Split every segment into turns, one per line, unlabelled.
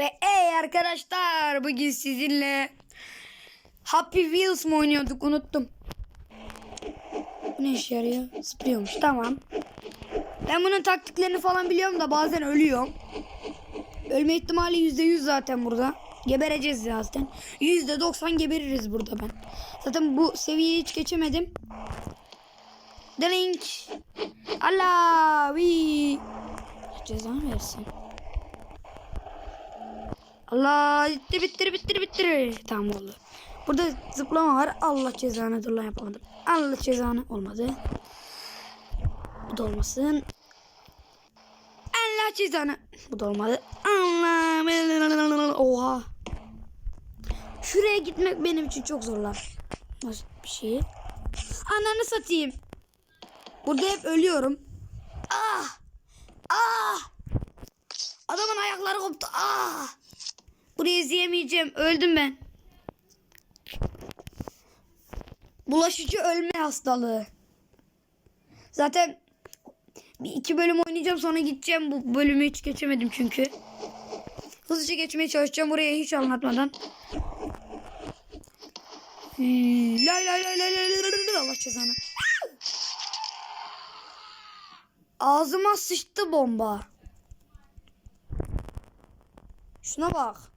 Ve ey arkadaşlar bugün sizinle Happy Wheels mi oynuyorduk unuttum. Bu ne işe yarıyor? Zıplıyormuş tamam. Ben bunun taktiklerini falan biliyorum da bazen ölüyorum. Ölme ihtimali %100 zaten burada. Gebereceğiz zaten. %90 gebeririz burada ben. Zaten bu seviyeyi hiç geçemedim. Link. Allah. vi. Cezanı versin. Allah bitti bitti bitti bitti. Tamam oldu. Burada zıplama var. Allah cezanı dur lan yapamadım. Allah cezanı olmadı. Bu da olmasın. Allah cezanı. Bu da olmadı. Allah. Oha. Şuraya gitmek benim için çok zor lan. Nasıl bir şey? Ananı satayım. Burada hep ölüyorum. Ah! Ah! Adamın ayakları koptu. Ah! Burayı izleyemeyeceğim. Öldüm ben. Bulaşıcı ölme hastalığı. Zaten bir iki bölüm oynayacağım sonra gideceğim. Bu bölümü hiç geçemedim çünkü. Hızlıca geçmeye çalışacağım buraya hiç anlatmadan. Hmm, lay lay lay lay lay Allah cezanı. Ağzıma sıçtı bomba. Şuna bak.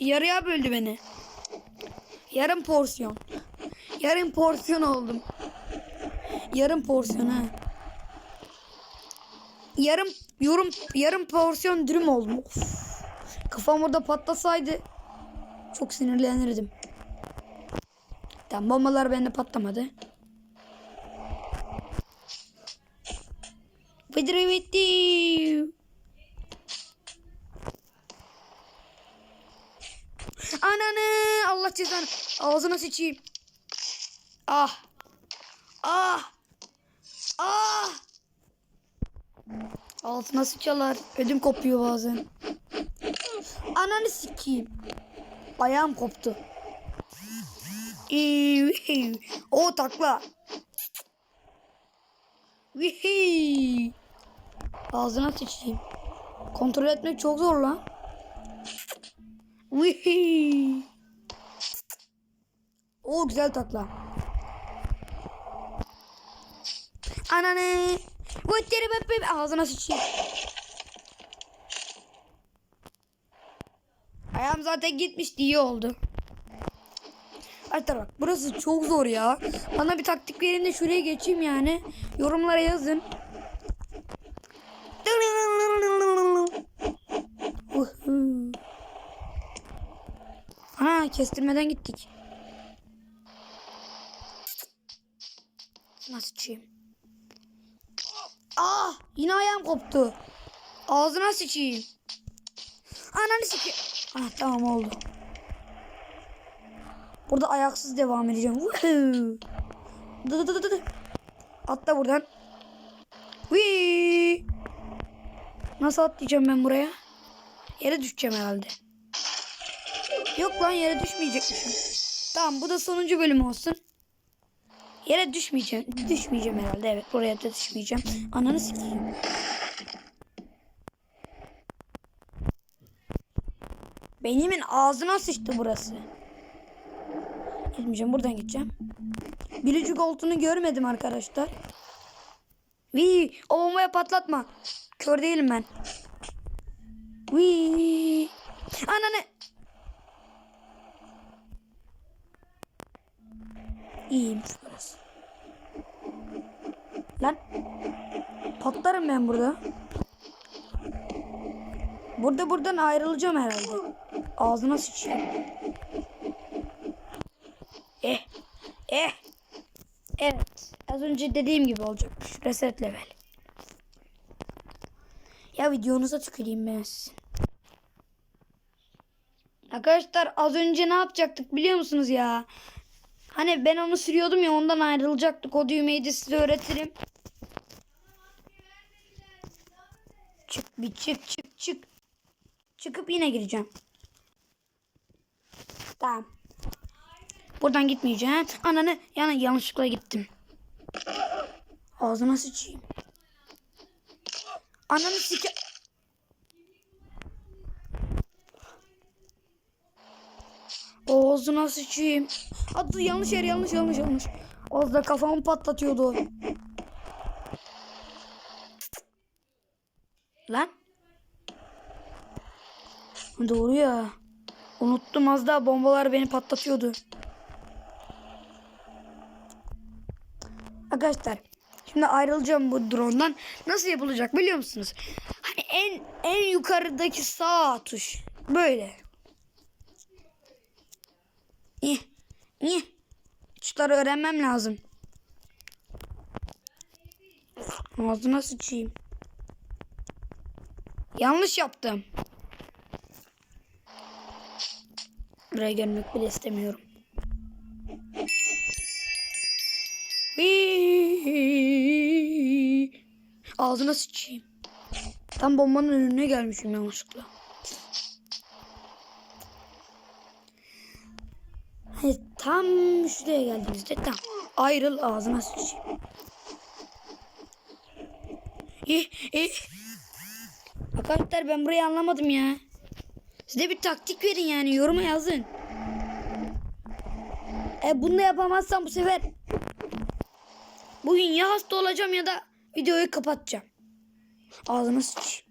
Yarıya böldü beni. Yarım porsiyon. Yarım porsiyon oldum. Yarım porsiyon ha. Yarım yorum yarım porsiyon dürüm oldum. Of. Kafam orada patlasaydı çok sinirlenirdim. Tamam bombalar bende patlamadı. Fıdırı bitti. Ananı Allah cezanı. Ağzına sıçayım. Ah. Ah. Ah. Altına sıçalar. Ödüm kopuyor bazen. Ananı sikeyim. Ayağım koptu. O takla. Vihi. Ağzına sıçayım. Kontrol etmek çok zor lan. Vihi. O güzel takla. Ananı. Vıttırı bıp bıp. Ağzına sıçayım. Ayağım zaten gitmişti iyi oldu. Arkadaşlar bak burası çok zor ya. Bana bir taktik verin de şuraya geçeyim yani. Yorumlara yazın. Ana kestirmeden gittik. Sıçayım? Ah yine ayağım koptu. Ağzına sıçayım. Ananı sıçayım. Ah tamam oldu. Burada ayaksız devam edeceğim. Dı dı dı dı. Atla buradan. Wee. Nasıl atlayacağım ben buraya? Yere düşeceğim herhalde. Yok lan yere düşmeyecekmişim. Tamam bu da sonuncu bölüm olsun. Yere düşmeyeceğim. Düşmeyeceğim herhalde. Evet buraya da düşmeyeceğim. Ananı sikeyim. Benimin ağzına sıçtı burası. Gitmeyeceğim buradan gideceğim. Biricik olduğunu görmedim arkadaşlar. Vii o bombayı patlatma. Kör değilim ben. Vii. Ananı. İyiymiş burası. Lan. Patlarım ben burada. Burada buradan ayrılacağım herhalde. Ağzına sıçayım. Eh. Eh. Evet. Az önce dediğim gibi olacakmış. Reset level. Ya videonuza tüküreyim ben. Arkadaşlar az önce ne yapacaktık biliyor musunuz ya? Hani ben onu sürüyordum ya ondan ayrılacaktık. O düğmeyi de size öğretirim. Çık bir çık çık çık. Çıkıp yine gireceğim. Tamam. Buradan gitmeyeceğim. Ananı yani yanlışlıkla gittim. Ağzına sıçayım. Ananı sike... Ağzına sıçayım. Adı yanlış yer yanlış yanlış yanlış. Az kafamı patlatıyordu. Lan. Doğru ya. Unuttum az daha bombalar beni patlatıyordu. Arkadaşlar şimdi ayrılacağım bu drone'dan. Nasıl yapılacak biliyor musunuz? Hani en en yukarıdaki sağ tuş. Böyle. İyi. İyi. Tuşları öğrenmem lazım. Ağzına sıçayım. Yanlış yaptım. Buraya gelmek bile istemiyorum. Ağzına sıçayım. Tam bombanın önüne gelmişim yanlışlıkla. Hayır, tam şuraya geldiğimizde tam ayrıl ağzına sıçayım. İh, ih. Arkadaşlar ben burayı anlamadım ya. Size bir taktik verin yani yoruma yazın. E bunu da yapamazsam bu sefer bugün ya hasta olacağım ya da videoyu kapatacağım. Ağzına sıçayım.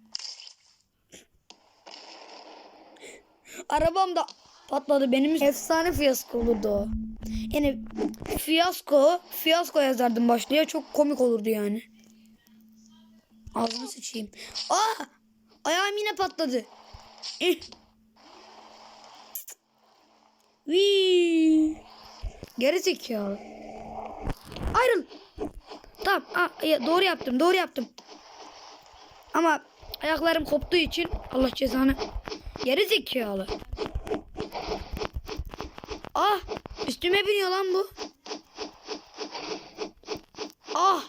Arabam da patladı benim. Efsane fiyasko olurdu o. Yani fiyasko, fiyasko yazardım başlığa çok komik olurdu yani. Ağzına sıçayım. Aa! Ayağım yine patladı. Eh. Vii. Geri zekalı. Ayrıl. Tamam. Aa, ya, doğru yaptım. Doğru yaptım. Ama ayaklarım koptuğu için Allah cezanı. Geri zekalı. Ah! Üstüme biniyor lan bu. Ah!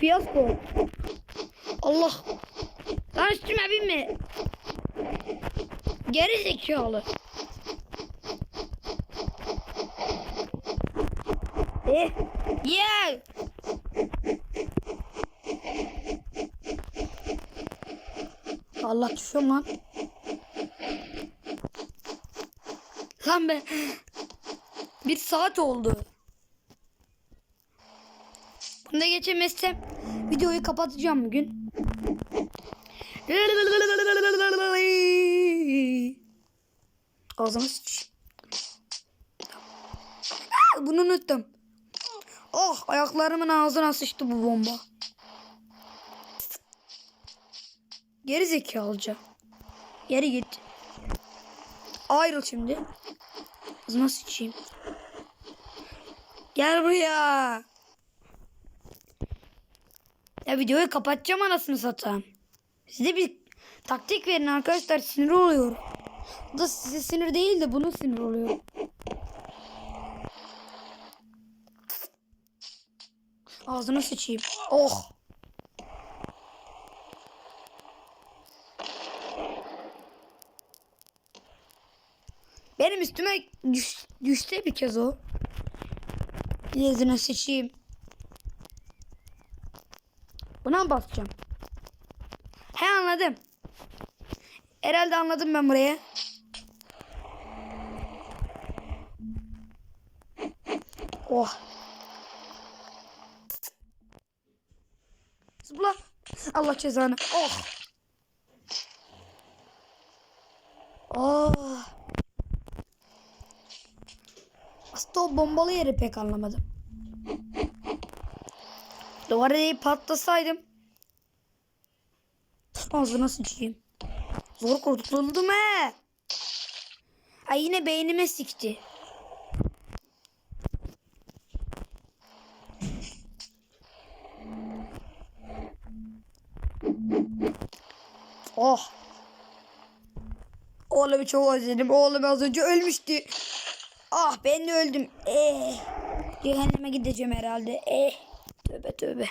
Fiyasko. Allah. Lan üstüme binme. Geri zekalı. Eh. Yeah. Allah düşüyorum lan. Lan be. Bir saat oldu. Bunu geçemezsem videoyu kapatacağım bugün. Ağzıma sıç. Bunu unuttum. Oh ayaklarımın ağzına sıçtı bu bomba. Geri zekalıca. Geri git. Ayrıl şimdi. Ağzına sıçayım. Gel buraya. Ya videoyu kapatacağım anasını satayım. Size bir taktik verin arkadaşlar sinir oluyor. Bu da size sinir değil de bunun sinir oluyor. Ağzına sıçayım. Oh. Benim üstüme düş, düştü bir kez o. Yüzüne sıçayım. Buna mı basacağım? Anladım. Herhalde anladım ben buraya. Oh. Zıpla. Allah cezanı. Oh. Oh. Aslında o bombalı yeri pek anlamadım. Duvara patlasaydım. Ağzına sıçayım. Zor kurtuldum he. Ay yine beynime sikti. Oh. Oğlumu çok özledim. Oğlum az önce ölmüştü. Ah ben de öldüm. Eh. Cehenneme gideceğim herhalde. Eh. Tövbe tövbe.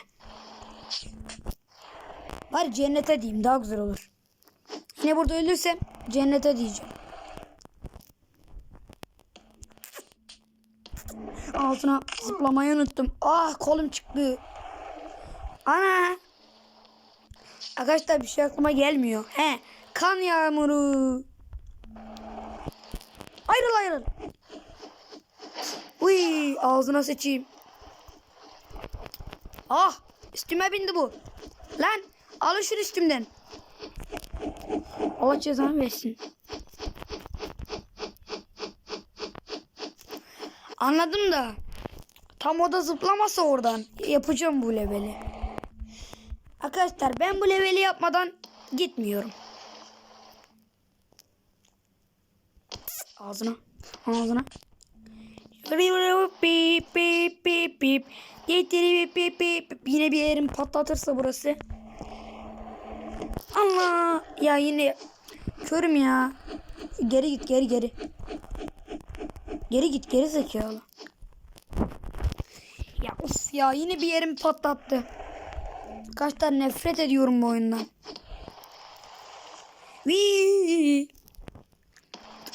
Bari cennete diyeyim daha güzel olur. Yine burada ölürsem cennete diyeceğim. Altına zıplamayı unuttum. Ah kolum çıktı. Ana. Arkadaşlar bir şey aklıma gelmiyor. He kan yağmuru. Ayrıl ayrıl. Uy ağzına sıçayım. Ah üstüme bindi bu. Lan alın şunu üstümden. Allah cezanı versin. Anladım da. Tam o da zıplamasa oradan. Yapacağım bu leveli. Arkadaşlar ben bu leveli yapmadan gitmiyorum. Ağzına. Ağzına. Yine bir yerim patlatırsa burası. Allah. Ya yine körüm ya. Geri git geri geri. Geri git geri zekalı. Ya of ya yine bir yerim patlattı. Kaç tane nefret ediyorum bu oyundan. Vii.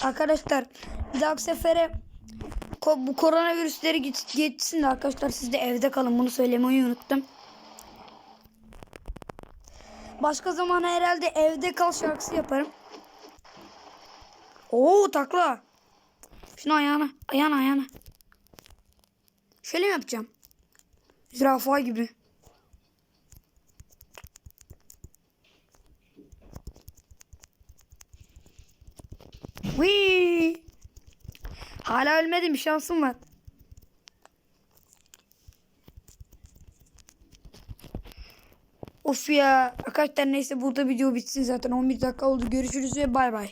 Arkadaşlar bir dahaki sefere bu koronavirüsleri git geçsin de arkadaşlar siz de evde kalın bunu söylemeyi unuttum. Başka zaman herhalde evde kal şarkısı yaparım. Oo takla. Şunu ayağına, ayağına, ayağına. Şöyle mi yapacağım? Zürafa gibi. Wee. Hala ölmedim şansım var. Of ya. Arkadaşlar neyse burada video bitsin zaten. 11 dakika oldu. Görüşürüz ve bay bay.